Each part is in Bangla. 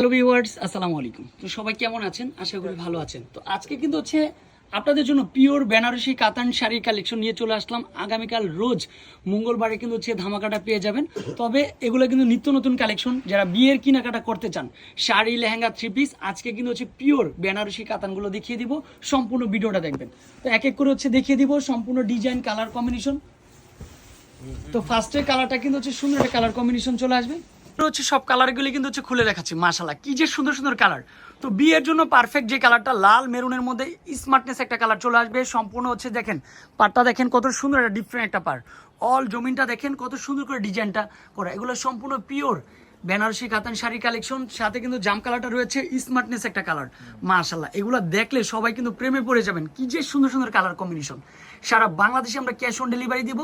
হ্যালো ভিউয়ার্স আসসালামু আলাইকুম। তো সবাই কেমন আছেন? আশা করি ভালো আছেন। তো আজকে কিন্তু হচ্ছে আপনাদের জন্য পিওর বেনারসি কাতান শাড়ির কালেকশন নিয়ে চলে আসলাম। আগামীকাল রোজ মঙ্গলবারে কিন্তু হচ্ছে ধামাকাটা পেয়ে যাবেন। তবে এগুলো কিন্তু নিত্য নতুন কালেকশন যারা বিয়ের কেনাকাটা করতে চান, শাড়ি, লেহেঙ্গা থ্রি পিস আজকে কিন্তু হচ্ছে পিওর বেনারসি কাতানগুলো দেখিয়ে দিব। সম্পূর্ণ ভিডিওটা দেখবেন। তো এক এক করে হচ্ছে দেখিয়ে দিব সম্পূর্ণ ডিজাইন কালার কম্বিনেশন তো ফার্স্টের কালারটা কিন্তু হচ্ছে সুন্দর একটা কালার কম্বিনেশন চলে আসবে। হচ্ছে সব কালারগুলি কিন্তু হচ্ছে খুলে দেখাচ্ছি মাশাল্লাহ কি যে সুন্দর সুন্দর কালার তো বিয়ের জন্য পারফেক্ট যে কালারটা লাল মেরুনের মধ্যে স্মার্টনেস একটা কালার চলে আসবে, সম্পূর্ণ হচ্ছে দেখেন পাটটা দেখেন কত সুন্দর একটা ডিফারেন্ট একটা পার অল জমিনটা দেখেন কত সুন্দর করে ডিজাইনটা করা, এগুলো সম্পূর্ণ পিওর বেনারসি কাতান শাড়ি কালেকশন সাথে কিন্তু জাম কালারটা রয়েছে স্মার্টনেস একটা কালার মাশাল্লাহ এগুলো দেখলে সবাই কিন্তু প্রেমে পড়ে যাবেন। কি যে সুন্দর সুন্দর কালার কম্বিনেশন সারা বাংলাদেশে আমরা ক্যাশ অন ডেলিভারি দিব।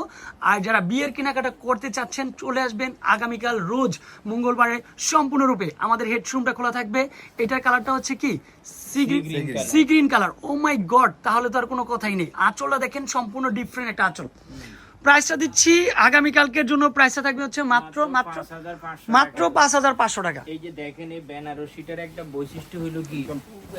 আর যারা বিয়ের কেনাকাটা করতে চাচ্ছেন চলে আসবেন আগামীকাল রোজ মঙ্গলবারে সম্পূর্ণরূপে। আমাদের হেডরুমটা খোলা থাকবে। এটার কালারটা হচ্ছে কি? Sea green colour oh my god তাহলে তো আর কোনো কথাই নেই। আঁচলটা দেখেন সম্পূর্ণ ডিফারেন্ট একটা আঁচল। প্রাইসটা দিচ্ছি আগামীকালকের জন্য প্রাইসটা থাকবে হচ্ছে মাত্র মাত্র মাত্র। পাঁচ হাজার পাঁচশো টাকা। এই যে দেখেন এই বেনারসিটার একটা বৈশিষ্ট্য হলো কি?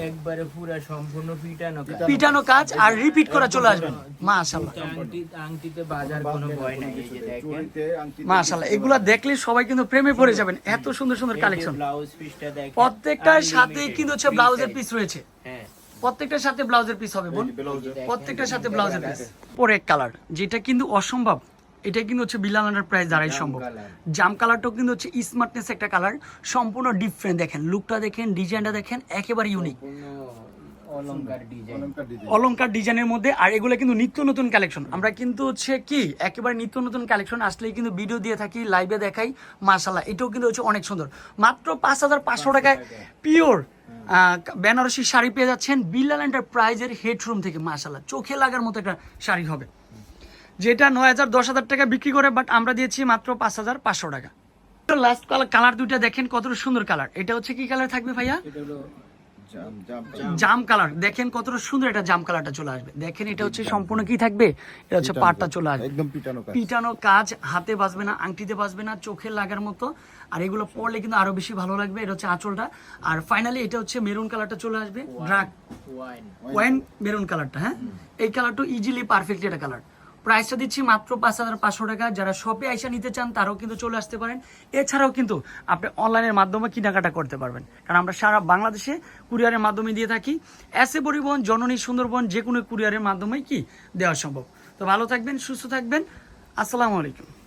একবারে পুরা সম্পূর্ণ পিটানো কাজ। পিটানো কাজ আর রিপিট করা চলে আসবেন মাশাল্লাহ আংটি আংটিতে বাজার কোনো ভয় নাই এই যে দেখেন। মাশাল্লাহ এগুলা দেখলে সবাই কিন্তু প্রেমে পড়ে যাবেন। এত সুন্দর সুন্দর কালেকশন ব্লাউজ পিসটা দেখেন। প্রত্যেকটার সাথে কিন্তু হচ্ছে ব্লাউজের পিস রয়েছে। হ্যাঁ। প্রত্যেকটার সাথে ব্লাউজের পিস হবে বোন। প্রত্যেকটার সাথে ব্লাউজের পিস পরে কালার যেটা কিন্তু অসম্ভব। এটা কিন্তু হচ্ছে বিলালানের প্রাইস দাঁড়াই সম্ভব। জাম কালারটাও কিন্তু হচ্ছে স্মার্টনেস একটা কালার সম্পূর্ণ ডিফারেন্ট দেখেন লুকটা দেখেন ডিজাইনটা দেখেন একেবারে ইউনিক অলংকার ডিজাইনের মধ্যে আর এগুলো কিন্তু নিত্য নতুন কালেকশন আমরা কিন্তু হচ্ছে কি একেবারে নিত্য নতুন কালেকশন আসলেই কিন্তু ভিডিও দিয়ে থাকি লাইভে দেখাই মার্শাল্লাহ এটাও কিন্তু হচ্ছে অনেক সুন্দর। মাত্র পাঁচ হাজার পাঁচশো টাকায় পিওর বেনারসি শাড়ি পেয়ে যাচ্ছেন বিল্লাল এন্টারপ্রাইজের হেডরুম থেকে মাসাল্লাহ চোখে লাগার মতো একটা শাড়ি হবে। যেটা নয় হাজার, দশ হাজার টাকা বিক্রি করে বাট আমরা দিয়েছি মাত্র পাঁচ হাজার পাঁচশো টাকা। লাস্ট কালার কালার দুইটা দেখেন কত সুন্দর কালার এটা হচ্ছে কি কালার থাকবে ভাইয়া? জাম কালার। দেখেন কতটা সুন্দর একটা জাম কালারটা চলে আসবে। দেখেন এটা হচ্ছে সম্পূর্ণ কি থাকবে? এটা হচ্ছে পাটটা চলে আসবে। একদম পিটানো কাজ। পিটানো কাজ হাতে বাজবে না আংটিতে বাজবে না চোখে লাগার মতো। আর এগুলো পরলে কিন্তু আরও বেশি ভালো লাগবে এটা হচ্ছে আঁচলটা। আর ফাইনালি এটা হচ্ছে মেরুন কালারটা চলে আসবে। ড্রাক ওয়াইন ওয়াইন মেরুন কালারটা হ্যাঁ? এই কালারটা ইজিলি পারফেক্ট এটা কালার প্রাইসটা দিচ্ছি মাত্র পাঁচ হাজার পাঁচশো টাকা। যারা শপে আইসা নিতে চান, তারাও কিন্তু চলে আসতে পারেন। এছাড়াও কিন্তু আপনি অনলাইনের মাধ্যমে কেনাকাটা করতে পারবেন। কারণ আমরা সারা বাংলাদেশে কুরিয়ারের মাধ্যমে দিয়ে থাকি। এসে পরিবহন, জননী সুন্দরবন, যে কোনো কুরিয়ারের মাধ্যমেই কি দেওয়া সম্ভব। তো ভালো থাকবেন, সুস্থ থাকবেন। আসসালামু আলাইকুম।